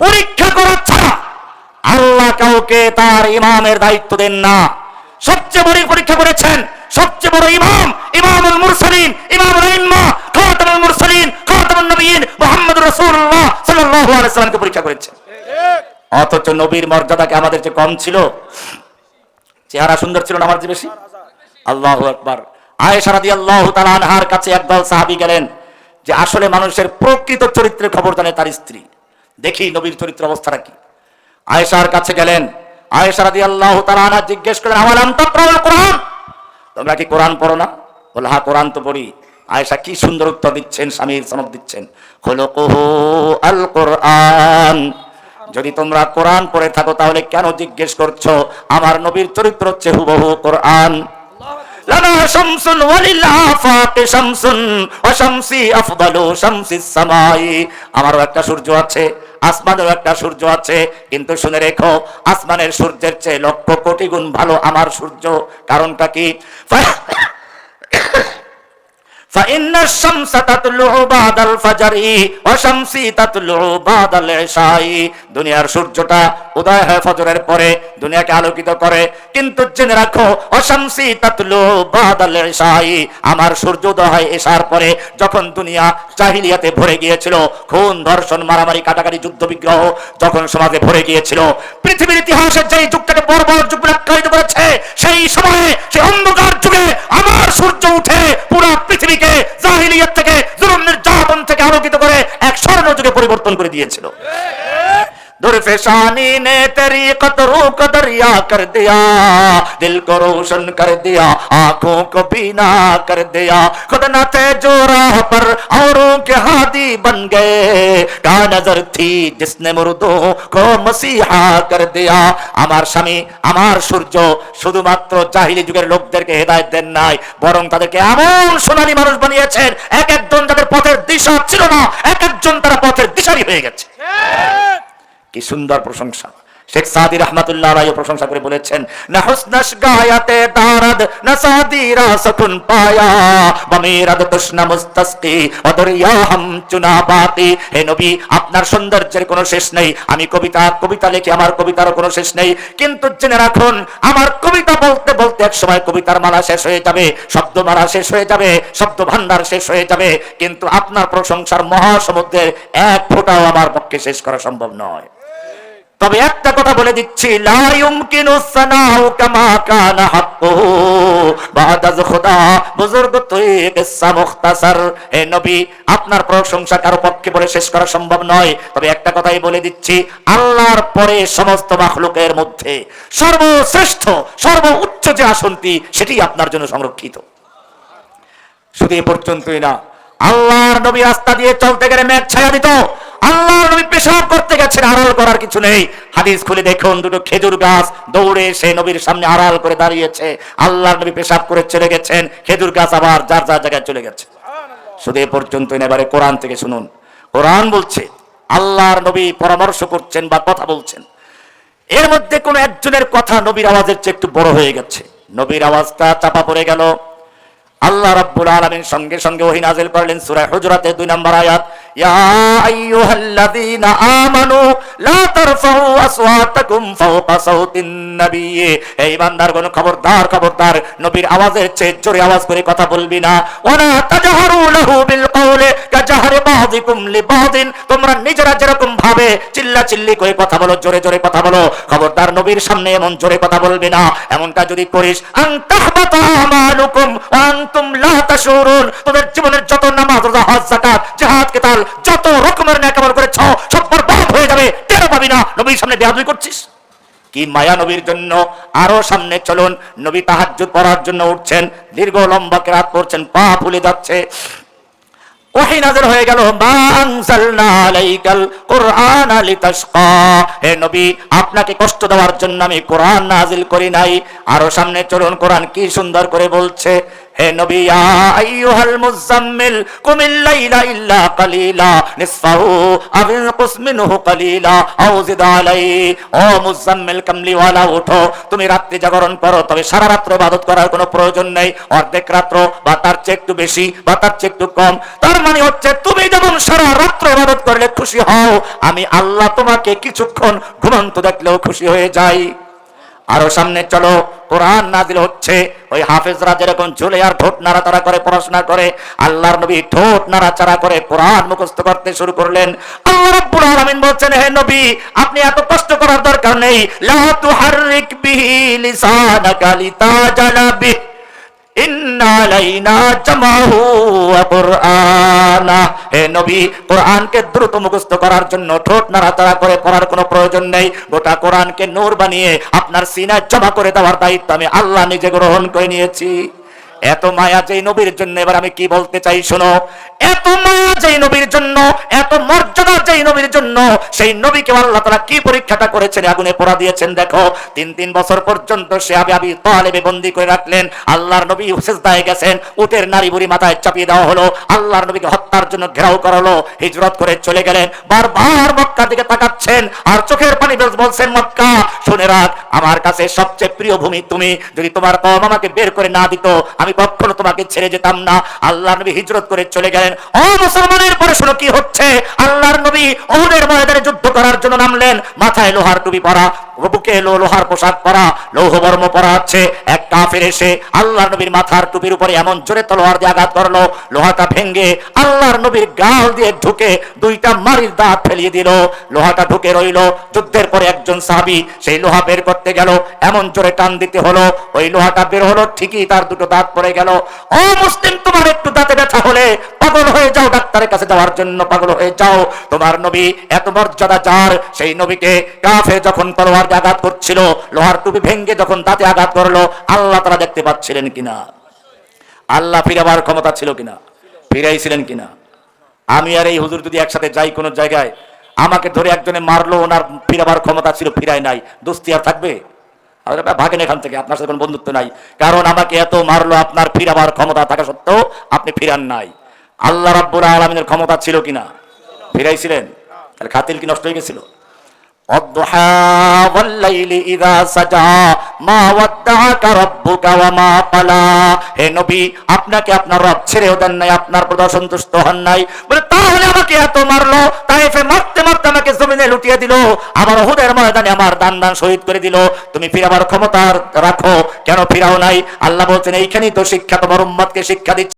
পরীক্ষা করার ছাড়া আল্লাহ কাউকে তার ইমামের দায়িত্ব দেন না। সবচেয়ে বড় পরীক্ষা করেছেন সবচেয়ে বড় ইমাম, ইমামুল মুরসালিন, ইমামুল ইম্মা খাতামুল মুরসালিন, খাতামুন নবীন মুহাম্মদুর রাসূলুল্লাহ সাল্লাল্লাহু আলাইহি সাল্লামকে পরীক্ষা করেছেন। অথচ নবীর মর্যাদাকে আমাদের যে কম ছিল। চেহারা সুন্দর ছিল না আমার যে বেশি? আল্লাহু আকবার। আয়েশা রাদিয়াল্লাহু তাআলা আনহার কাছে একদল সাহাবী গেলেন যে আসলে মানুষের প্রকৃত চরিত্রের খবর জানে তার স্ত্রী। দেখি নবীর চরিত্র অবস্থাটা কি। আয়েশার কাছে গেলেন। আয়েশা রাদিয়াল্লাহু আল্লাহ আনহা জিজ্ঞেস আমালাম তাকরাউল কোরআন? তোমরা কি কোরআন পড়ো না? বলে হ্যাঁ কোরআন তো পড়ি। আয়েশা কি সুন্দর উত্তর দিচ্ছেন, স্বামীর সনদ দিচ্ছেন। খোলকুহু আল কোরআন। যদি তোমরা কোরআন পড়ে থাকো, তাহলে কেন জিজ্ঞেস করছ? আমার নবীর চরিত্র হচ্ছে হুবহু কোরআন। আমারও একটা সূর্য আছে। আসমানেরও একটা সূর্য আছে, কিন্তু শুনে রেখো, আসমানের সূর্যের চেয়ে লক্ষ কোটি গুণ ভালো আমার সূর্য। কারণটা কি? فإن الشمس تطلع بعد الفجر وشمسي تطلع بعد العشاء দুনিয়ার সূর্যটা উদয় হয় ফজরের পরে দুনিয়াকে আলোকিত করে কিন্তু জেনে রাখো অশামসি তাতলু বাদাল ইশাই আমার সূর্য উদয় হয় এশার পরে যখন দুনিয়া জাহিলিয়াতে ভরে গিয়েছিল খুন ধর্ষণ মারামারি কাটাকাটি যুদ্ধ বিগ্রহ যখন সমাজে ভরে গিয়েছিল পৃথিবীর ইতিহাসে যেই যুগটাকে বর্বর যুগ বলে আখ্যায়িত করেছে সেই সময়ে সেই অন্ধকার যুগে আমার সূর্য উঠে পুরো পৃথিবীকে পরিবর্তন করে দিয়েছিল। درفشانی نے تیری قطروں کو دریا کر دیا دل کو روشن کر دیا آنکھوں کو بینا کر دیا خود نہ تھے جو راہ پر اوروں کے ہادی بن گئے کا نظر تھی جس نے مردوں کو مسیحا کر دیا আমার স্বামী আমার সূর্য শুধুমাত্র জাহিলি যুগের লোকদেরকে হেদায়ত দেন নাই বরং তাদেরকে এমন সোনালী মানুষ বানিয়েছেন এক একজন যাদের পথের দিশা ছিল না এক একজন তারা পথের দিশারি হয়ে গেছে ঠিক কি সুন্দর প্রশংসা। শেখ সাদি রহমাতুল্লাহ আলাইহি প্রশংসা করে বলেছেন, না হুসনাশ গায়াতে দারাদ, না সাদি রাসতুন পায়া। বমিরাদ তুশনা মুস্তাসকি অদরিয়া হাম চুনাবাতি হে নবী, আপনার সৌন্দর্যের কোনো শেষ নেই। আমি কবিতা কবিতা লিখি আমার কবিতারও কোনো শেষ নেই। কিন্তু জেনে রাখুন, আমার কবিতা বলতে বলতে এক সময় কবিতার মালা শেষ হয়ে যাবে, শব্দ মালা শেষ হয়ে যাবে, শব্দ ভান্ডার শেষ হয়ে যাবে। কিন্তু আপনার প্রশংসার মহাসমুদ্রের এক ফোঁটাও আমার পক্ষে শেষ করা সম্ভব নয়। তবে একটা কথা বলে দিচ্ছি আপনার প্রশংসা কারও পক্ষে বলে শেষ করা সম্ভব নয়। তবে একটা কথাই বলে দিচ্ছি, আল্লাহর পরে সমস্ত মাখলুকের মধ্যে সর্বশ্রেষ্ঠ, সর্বোচ্চ যে আসনটি, সেটি আপনার জন্য সংরক্ষিত। শুধু এ পর্যন্তই না, আল্লাহর নবী রাস্তা দিয়ে চলতে গেলে মেঘ ছায়া দিত। আল্লাহর নবী পেশাব করতে গেছেন আড়াল করার কিছু নেই। হাদিস খুলে দেখুন দুটো খেজুর গাছ দৌড়ে নবীর সামনে আড়াল করে দাঁড়িয়েছে। আল্লাহর নবী পেশাব করে চলে গেছেন খেজুর গাছ আবার যার যার জায়গায় চলে গেছে। শুধু এ পর্যন্তই না এবারে কোরআন থেকে শুনুন। কোরআন বলছে আল্লাহর নবী পরামর্শ করছেন বা কথা বলছেন। এর মধ্যে কোন একজনের কথা নবীর আওয়াজের চেয়ে একটু বড় হয়ে গেছে। নবীর আওয়াজটা চাপা পড়ে গেল। আল্লাহ রাব্বুল আলামিন সঙ্গে সঙ্গে ওহী নাযিল করলেন সূরা হুজরাতের 2 নম্বর আয়াত। বলবি না। ওয়ালা তাজহারু লাহু বিল কওলি কাজহারি বাযিকুম লিবাযিন তোমরা নিজেরা যেরকম ভাবে চিল্লা চিল্লি করে কথা বলো, জোরে জোরে কথা বলো, খবরদার নবীর সামনে এমন জোরে কথা বলবি না। এমনটা যদি করিস আন তাহবাতা আমালুকুম ওয়া লা তাশুরুন। তোদের জীবনের যত নামাজ, রোজা, হজ, যাকাত জিহাদ কিতাল যত রকমের নেকামল করেছ, সব বরবাদ হয়ে যাবে। টের পাবি না? নবীর সামনে বেয়াদবি করছিস? কি মায়া নবীর জন্য? আরও সামনে চলুন। নবী তাহাজ্জুদ পড়ার জন্য উঠছেন। দীর্ঘ লম্বা কেরাত পড়ছেন, পা ফুলে যাচ্ছে। আরও সামনে চলুন, কোরআন কি সুন্দর করে বলছে। হে নবী, ইয়া আইয়ুহাল মুজাম্মিল কুমিল লাইলা ইল্লা কালিলা, নিসফাহু আও ইনকুস মিনহু কালিলা, আও জিদ আলাইহি ও মুজাম্মিল কামলিওয়ালা ওঠো তুমি রাত্রি জাগরণ করো, তবে সারা রাত্র ইবাদত করার কোনো প্রয়োজন নেই। অর্ধেক রাত্র বা তার চেয়ে একটু বেশি বা তার চেয়ে একটু কম। তার মানে হচ্ছে, তুমি যখন সারা রাত্র ইবাদত করলে খুশি হও, আমি আল্লাহ তোমাকে কিছুক্ষণ ঘুমন্ত দেখলেও খুশি হয়ে যাই। আরও সামনে চলো। কোরআন নাজিল হচ্ছে, ওই হাফেজরা যেরকম ঝুলে আর ঠোঁট নাড়াচাড়া করে, পড়াশোনা করে, আল্লাহর নবী ঠোঁট নাড়াচাড়া করে কোরআন মুখস্থ করতে শুরু করলেন। আল্লাহ রাব্বুল আলামিন বলছেন, হে নবী, আপনি এত কষ্ট করার দরকার নেই। লা তুহাররিক বিহি লিসানাকা লিতাজালা বিহি। হে নবী, কোরআনকে দ্রুত মুখস্থ করার জন্য ঠোঁট করে পড়ার কোনো প্রয়োজন নেই। গোটা কোরআনকে বানিয়ে আপনার সিনায় জমা করে দেওয়ার দায়িত্ব আমি আল্লাহ নিজে গ্রহণ করে নিয়েছি। এত মায়া যেই নবীর জন্য, এবার আমি কি বলতে চাই শোনো? এত মায়া যেই নবীর জন্য, এত মর্যাদা যেই নবীর জন্য, সেই নবীকে আল্লাহ তারা কি পরীক্ষাটা করেছেন, আগুনে পোড়া দিয়েছেন? দেখো, তিন তিন বছর পর্যন্ত সে আবি আবি তালেবে বন্দি করে রাখলেন। আল্লাহর নবী সেজদায় গেছেন, উটের নারী বুড়ি মাথায় চাপিয়ে দেওয়া হলো। আল্লাহর নবীকে হত্যার জন্য ঘেরাও করা হলো, হিজরত করে চলে গেলেন। বারবার মক্কার দিকে তাকাচ্ছেন, আর চোখের পানি বলছেন, মক্কা, শুনে রাখ আমার কাছে সবচেয়ে প্রিয় ভূমি তুমি। যদি তোমার কম আমাকে বের করে না দিত, আমি কখনো তোমাকে ছেড়ে যেতাম না। আল্লাহ নবী হিজরত করে চলে গেলেন। ও মুসলমানের, পরে শোনো কি হচ্ছে? আল্লাহর নবী ওহুদের ময়দানে যুদ্ধ করার জন্য নামলেন। মাথায় লোহার টুপি পরা। বুকে লোহার পোশাক পরা, লৌহ বর্ম পরা আছে এক কাফের এসে আল্লাহর নবীর মাথার টুপির উপরে এমন জোরে তলোয়ার দিয়ে আঘাত করল, লোহাটা ভেঙ্গে আল্লাহর নবীর গাল দিয়ে ঢুকে দুইটা মারির দাঁত ফেলিয়ে দিল। লোহাটা ঢুকে রইল, যুদ্ধের পরে একজন সাহাবি সেই লোহা বের করতে গেল, এমন জোরে টান দিতে হলো, ওই লোহাটা বের হলো, ঠিকই তার দুটো দাঁত পড়ে গেল। ও মুসলিম, তোমার একটু দাঁতে ব্যথা হলে পাগল হয়ে যাও ডাক্তারের কাছে যাওয়ার জন্য পাগল হয়ে যাও। তোমার নবী এত মর্যাদা যার, সেই নবীকে কাফে যখন তলোয়ার দিয়ে আঘাত করছিল, লোহার টুপি ভেঙ্গে যখন দাঁতে আঘাত করল, আল্লাহ তারা দেখতে পাচ্ছিলেন কিনা? আল্লাহ ফিরাবার ক্ষমতা ছিল কিনা? ফিরাইছিলেন কিনা? আমি আর এই হুজুর যদি একসাথে যাই কোনো জায়গায়, আমাকে ধরে একজনে মারলো, ওনার ফিরাবার ক্ষমতা ছিল, ফিরায় নাই। দোস্তি আর থাকবে? ভাগেন এখান থেকে, আপনার সাথে কোনো বন্ধুত্ব নাই। কারণ আমাকে এত মারলো, আপনার ফিরাবার ক্ষমতা থাকা সত্ত্বেও আপনি ফিরান নাই। আল্লাহ রাব্বুল আলমিনের ক্ষমতা ছিল কিনা? ফিরাইছিলেন? তাহলে খাতিল কি নষ্ট হয়ে গেছিল? والضحى والليل إذا سجى ما ودعك ربك وما قلى হে নবী আপনাকে আপনার রব ছেড়েও দেন নাই আপনার প্রতি অসন্তুষ্ট হন নাই বলে তাহলে আমাকে এত মারলো তাইফে মারতে মারতে আমাকে জমিনে লুটিয়ে দিল আমার ওহুদের ময়দানে আমার দান দান শহীদ করে দিল তুমি ফিরাবার ক্ষমতা রাখো কেন ফিরাও নাই আল্লাহ বলছেন এইখানেই তো শিক্ষা তোমার উম্মতকে শিক্ষা দিচ্ছে